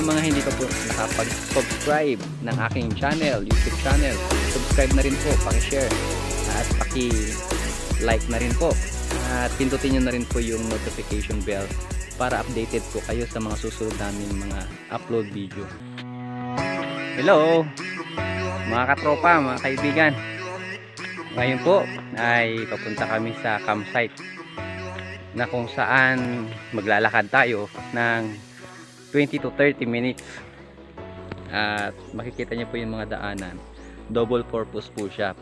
Sa mga hindi pa po nakapag-subscribe ng aking channel, YouTube channel, subscribe na rin po, paki-share at paki-like na rin po. At pindutin nyo na rin po yung notification bell para updated po kayo sa mga susunod naming mga upload video. Hello! Mga katropa, mga kaibigan. Ngayon po ay papunta kami sa campsite na kung saan maglalakad tayo ng 20 to 30 minutes. At makikita niyo po yung mga daanan. Double purpose po siya.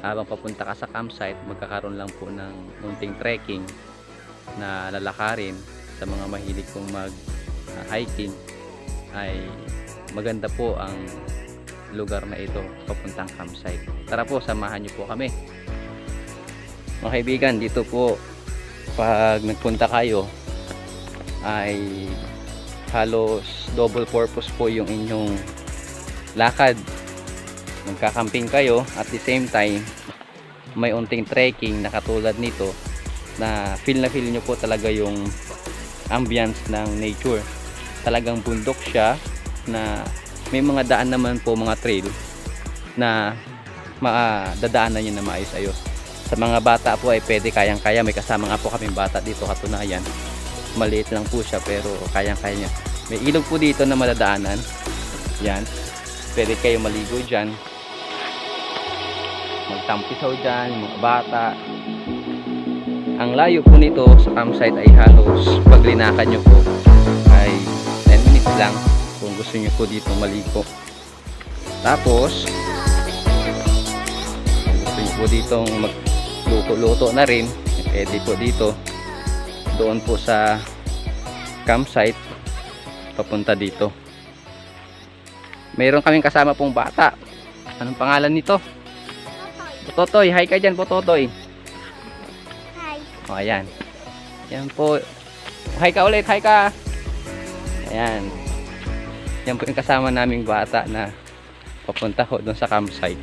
Habang papunta ka sa campsite magkakaroon lang po ng unting trekking na lalakarin sa mga mahilig kong mag uh, hiking. Ay maganda po ang lugar na ito papuntang campsite. Tara po samahan niyo po kami. Mga kaibigan dito po pag nagpunta kayo ay halos double purpose po yung inyong lakad. Magkakamping kayo. At the same time may unting trekking na katulad nito na feel na feel nyo po talaga yung ambience ng nature. Talagang bundok siya na may mga daan naman po mga trail na madadaanan nyo na maayos ayos sa mga bata po ay pwede kayang kaya may kasama nga po kaming bata dito katunayan maliit lang po siya pero kayang kaya niya. May ilog po dito na madadaanan yan. Pwede kayo maligo dyan. Magtampisaw dyan mga bata. Ang layo po nito sa campsite ay halos pag linakan nyo po ay 10 minutes lang kung gusto nyo po dito maligo. Tapos gusto nyo po ditong magluto-luto na rin pwede po dito doon po sa campsite papunta dito. Mayroon kaming kasama pong bata. Anong pangalan nito? Pototoy, hi ka dyan Pototoy. Hi. o ayan. Yan po. Hi ka ulit, hi ka. Ayan. Yan po yung kasama naming bata na papunta ho doon sa campsite.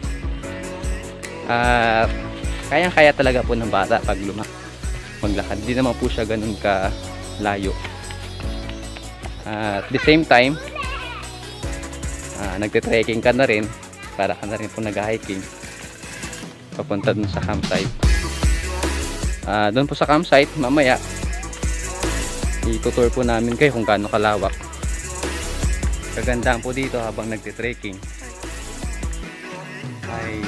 At kayang kaya talaga po ng bata pag luma maglakad. Di naman po siya ganun ka layo. At the same time ah, nagte-trekking ka na rin para ka na rin po nag-hiking papunta dun sa campsite. Ah, doon po sa campsite mamaya itutour po namin kayo kung gaano kalawak. Kagandahan po dito habang nagte-trekking. Ay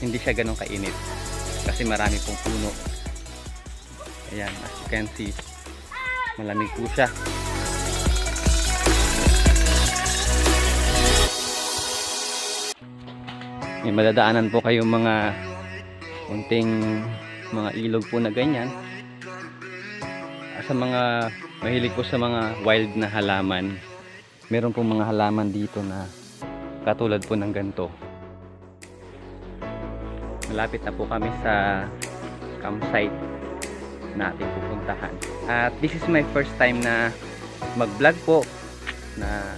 hindi siya ganun kainit kasi marami pong puno. Ayan as you can see malamig po siya. May madadaanan po kayong mga unting mga ilog po na ganyan. Sa mga mahilig po sa mga wild na halaman meron po mga halaman dito na katulad po ng ganito malapit na po kami sa campsite na ating pupuntahan at this is my first time na mag vlog po na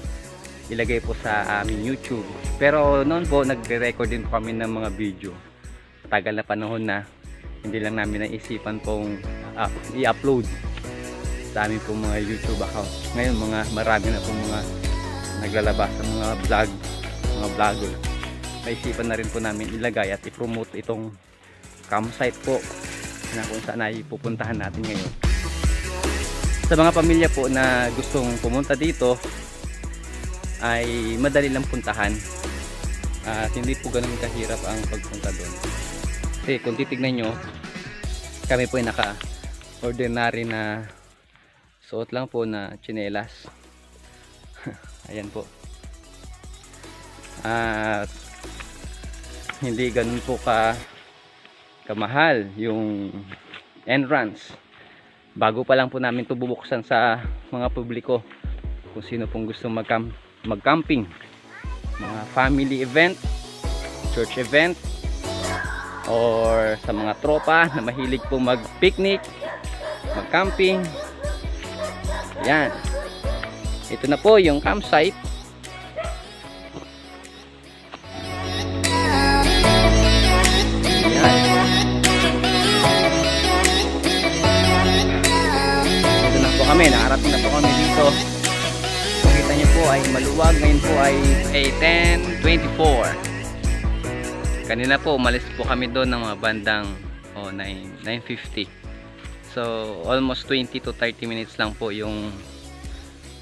ilagay po sa aming youtube pero noon po nagre-record din kami ng mga video tagal na panahon na hindi lang namin naisipan pong uh, i-upload sa aming po mga YouTube account. Ngayon mga marami na po mga naglalabas sa mga vlog, mga vlogger. Naisipan na rin po namin ilagay at i-promote itong campsite po na kung saan ay pupuntahan natin ngayon. Sa mga pamilya po na gustong pumunta dito ay madali lang puntahan at hindi po ganun kahirap ang pagpunta doon. Kasi kung titignan nyo, kami po ay naka ordinary na suot lang po na chinelas. Ayan po. At hindi ganun po ka kamahal yung entrance. Bago pa lang po namin ito bubuksan sa mga publiko kung sino pong gusto mag-camp mag-camping. Mga family event church event or sa mga tropa na mahilig po mag-picnic mag-camping. Yan. Ito na po yung campsite kami nakarating na po kami dito Kita niyo po ay maluwag. Ngayon po ay, ay 10.24. Kanina po, umalis po kami doon ng mga bandang oh, 9, 9.50. So, almost 20 to 30 minutes lang po yung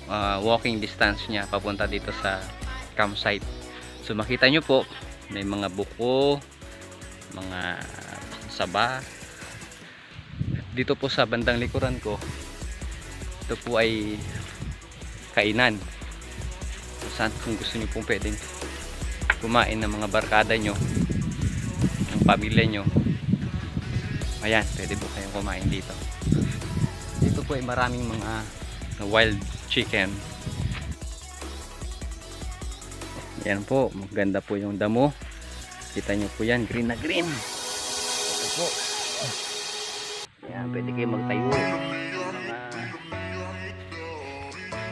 uh, walking distance niya papunta dito sa campsite. So, makita nyo po, may mga buko, mga saba. Dito po sa bandang likuran ko, ito po ay kainan. Kung saan kung gusto nyo pong pwedeng kumain ng mga barkada nyo, ng pamilya nyo, ayan, pwede po kayong kumain dito. Dito po ay maraming mga wild chicken. Yan po, maganda po yung damo. Kita nyo po yan, green na green. Ito po. Yan, pwede kayo magtayo.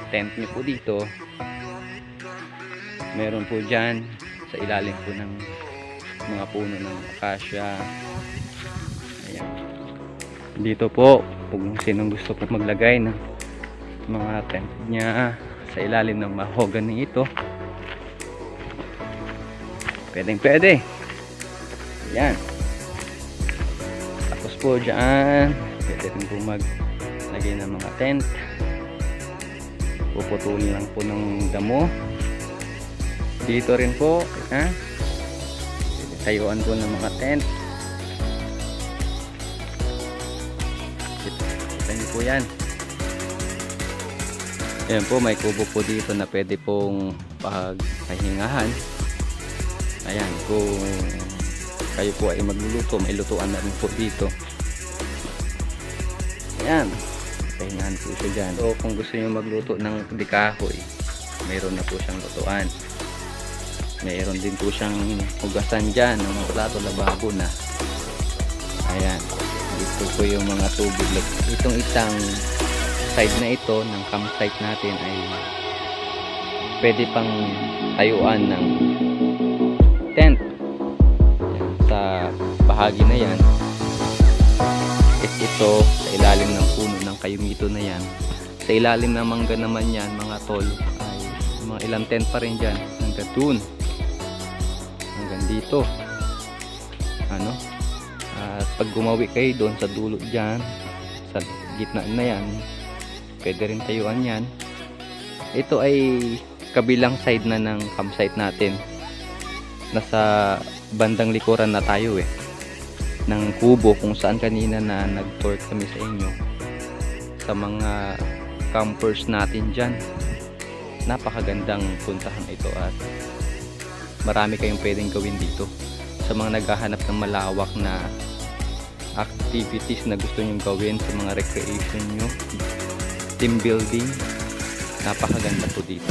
Tent nyo po dito. Meron po dyan sa ilalim po ng mga puno ng acacia. Ayan. Dito po, kung sinong gusto po maglagay ng mga tent niya sa ilalim ng mahogany ito. Pwedeng pwede. Ayan. Tapos po dyan, pwede rin po maglagay ng mga tent. Puputulin lang po ng damo. Dito rin po, ha? Tayuan po ng mga tent. Kita po yan. Ayan po, may kubo po dito na pwede pong pagpahingahan. Ayan, kung kayo po ay magluluto, may lutuan na rin po dito. Ayan, pahingahan po siya dyan. So, kung gusto nyo magluto ng dikahoy, mayroon na po siyang lutuan. Mayroon din po siyang hugasan dyan ng plato, lababo na. Ayan, dito po yung mga tubig. Itong isang side na ito ng campsite natin ay pwede pang tayuan ng tent Yan, sa bahagi na yan ito sa ilalim ng kayumito na yan. Sa ilalim ng mangga naman yan mga tol ay mga ilang tent pa rin dyan. Hanggang dun hanggang dito. Ano? At pag gumawi kayo doon sa dulo dyan sa gitna na yan pwede rin tayuan yan. Ito ay kabilang side na ng campsite natin. Nasa bandang likuran na tayo eh. Ng kubo kung saan kanina na nag-tour kami sa inyo sa mga campers natin dyan. Napakagandang puntahan ito at marami kayong pwedeng gawin dito. Sa mga naghahanap ng malawak na activities na gusto nyong gawin sa mga recreation nyo team building napakaganda po dito